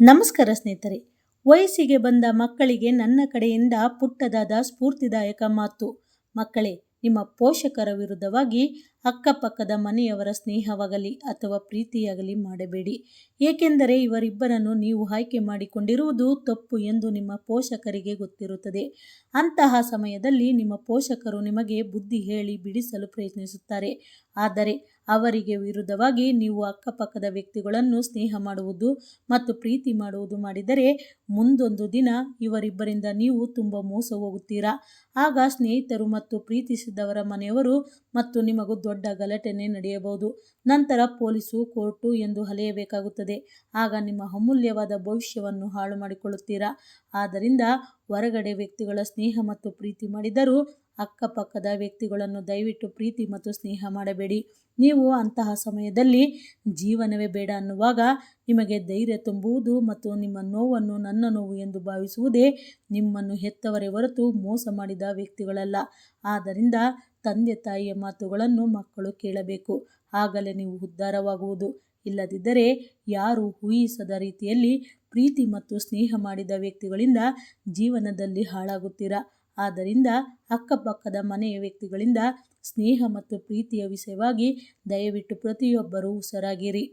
ನಮಸ್ಕಾರ ಸ್ನೇಹಿತರೆ. ವಯಸ್ಸಿಗೆ ಬಂದ ಮಕ್ಕಳಿಗೆ ನನ್ನ ಕಡೆಯಿಂದ ಪುಟ್ಟದಾದ ಸ್ಫೂರ್ತಿದಾಯಕ ಮಾತು. ಮಕ್ಕಳೇ ನಿಮ್ಮ ಪೋಷಕರ ವಿರುದ್ಧವಾಗಿ ಅಕ್ಕಪಕ್ಕದ ಮನೆಯವರ ಸ್ನೇಹವಾಗಲಿ ಅಥವಾ ಪ್ರೀತಿಯಾಗಲಿ ಮಾಡಬೇಡಿ. ಏಕೆಂದರೆ ಇವರಿಬ್ಬರನ್ನು ನೀವು ಆಯ್ಕೆ ಮಾಡಿಕೊಂಡಿರುವುದು ತಪ್ಪು ಎಂದು ನಿಮ್ಮ ಪೋಷಕರಿಗೆ ಗೊತ್ತಿರುತ್ತದೆ. ಅಂತಹ ಸಮಯದಲ್ಲಿ ನಿಮ್ಮ ಪೋಷಕರು ನಿಮಗೆ ಬುದ್ಧಿ ಹೇಳಿ ಬಿಡಿಸಲು ಪ್ರಯತ್ನಿಸುತ್ತಾರೆ. ಆದರೆ ಅವರಿಗೆ ವಿರುದ್ಧವಾಗಿ ನೀವು ಅಕ್ಕಪಕ್ಕದ ವ್ಯಕ್ತಿಗಳನ್ನು ಸ್ನೇಹ ಮಾಡುವುದು ಮತ್ತು ಪ್ರೀತಿ ಮಾಡುವುದು ಮಾಡಿದರೆ ಮುಂದೊಂದು ದಿನ ಇವರಿಬ್ಬರಿಂದ ನೀವು ತುಂಬ ಮೋಸ ಹೋಗುತ್ತೀರಾ ಆಗ ಸ್ನೇಹಿತರು ಮತ್ತು ಪ್ರೀತಿಸಿದವರ ಮನೆಯವರು ಮತ್ತು ನಿಮಗೂ ದೊಡ್ಡ ಗಲಾಟೆನೆ ನಡೆಯಬಹುದು. ನಂತರ ಪೊಲೀಸು, ಕೋರ್ಟು ಎಂದು ಅಲೆಯಬೇಕಾಗುತ್ತದೆ. ಆಗ ನಿಮ್ಮ ಅಮೂಲ್ಯವಾದ ಭವಿಷ್ಯವನ್ನು ಹಾಳು ಮಾಡಿಕೊಳ್ಳುತ್ತೀರಾ? ಆದ್ದರಿಂದ ಹೊರಗಡೆ ವ್ಯಕ್ತಿಗಳ ಸ್ನೇಹ ಮತ್ತು ಪ್ರೀತಿ ಮಾಡಿದರೂ ಅಕ್ಕಪಕ್ಕದ ವ್ಯಕ್ತಿಗಳನ್ನು ದಯವಿಟ್ಟು ಪ್ರೀತಿ ಮತ್ತು ಸ್ನೇಹ ಮಾಡಬೇಡಿ. ನೀವು ಅಂತಹ ಸಮಯದಲ್ಲಿ ಜೀವನವೇ ಬೇಡ ಅನ್ನುವಾಗ ನಿಮಗೆ ಧೈರ್ಯ ತುಂಬುವುದು ಮತ್ತು ನಿಮ್ಮ ನೋವನ್ನು ನನ್ನ ನೋವು ಎಂದು ಭಾವಿಸುವುದೇ ನಿಮ್ಮನ್ನು ಹೆತ್ತವರೇ ಹೊರತು ಮೋಸ ಮಾಡಿದ ವ್ಯಕ್ತಿಗಳಲ್ಲ. ಆದ್ದರಿಂದ ತಂದೆ ತಾಯಿಯ ಮಾತುಗಳನ್ನು ಮಕ್ಕಳು ಕೇಳಬೇಕು. ಆಗಲೇ ನೀವು ಉದ್ಧಾರವಾಗುವುದು. ಇಲ್ಲದಿದ್ದರೆ ಯಾರು ಊಹಿಸದ ರೀತಿಯಲ್ಲಿ ಪ್ರೀತಿ ಮತ್ತು ಸ್ನೇಹ ಮಾಡಿದ ವ್ಯಕ್ತಿಗಳಿಂದ ಜೀವನದಲ್ಲಿ ಹಾಳಾಗುತ್ತೀರಾ? ಆದ್ದರಿಂದ ಅಕ್ಕಪಕ್ಕದ ಮನೆಯ ವ್ಯಕ್ತಿಗಳಿಂದ ಸ್ನೇಹ ಮತ್ತು ಪ್ರೀತಿಯ ವಿಷಯವಾಗಿ ದಯವಿಟ್ಟು ಪ್ರತಿಯೊಬ್ಬರೂ ಹುಷಾರಾಗಿರಿ